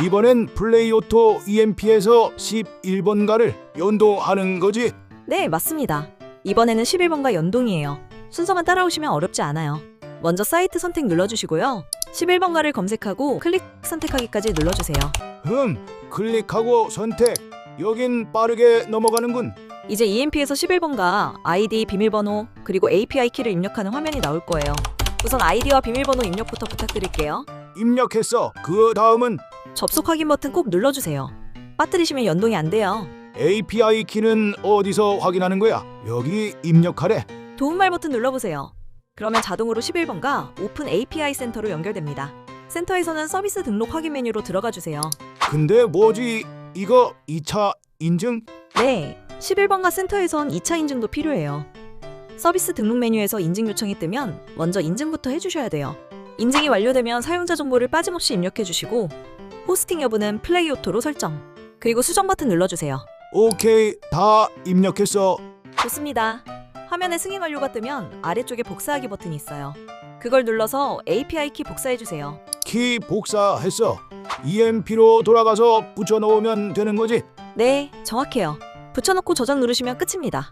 이번엔 플레이오토 EMP에서 11번가를 연동하는 거지. 네, 맞습니다. 이번에는 11번과 연동이에요. 순서만 따라오시면 어렵지 않아요. 먼저 사이트 선택 눌러주시고요. 11번가를 검색하고 클릭 선택하기까지 눌러주세요. 흠, 클릭하고 선택. 여긴 빠르게 넘어가는군. 이제 EMP에서 11번가 아이디, 비밀번호, 그리고 API 키를 입력하는 화면이 나올 거예요. 우선 아이디와 비밀번호 입력부터 부탁드릴게요. 입력했어. 그 다음은 접속 확인 버튼 꼭 눌러주세요. 빠뜨리시면 연동이 안 돼요. API 키는 어디서 확인하는 거야? 여기 입력하래. 도움말 버튼 눌러보세요. 그러면 자동으로 11번가 오픈 API 센터로 연결됩니다. 센터에서는 서비스 등록 확인 메뉴로 들어가 주세요. 근데 뭐지? 이거 2차 인증? 네, 11번가 센터에선 2차 인증도 필요해요. 서비스 등록 메뉴에서 인증 요청이 뜨면 먼저 인증부터 해주셔야 돼요. 인증이 완료되면 사용자 정보를 빠짐없이 입력해 주시고 호스팅 여부는 플레이 오토로 설정. 그리고 수정 버튼 눌러주세요. 오케이, 다 입력했어. 좋습니다. 화면에 승인 완료가 뜨면 아래쪽에 복사하기 버튼이 있어요. 그걸 눌러서 API 키 복사해 주세요. 키 복사했어. EMP로 돌아가서 붙여 넣으면 되는 거지. 네, 정확해요. 붙여넣고 저장 누르시면 끝입니다.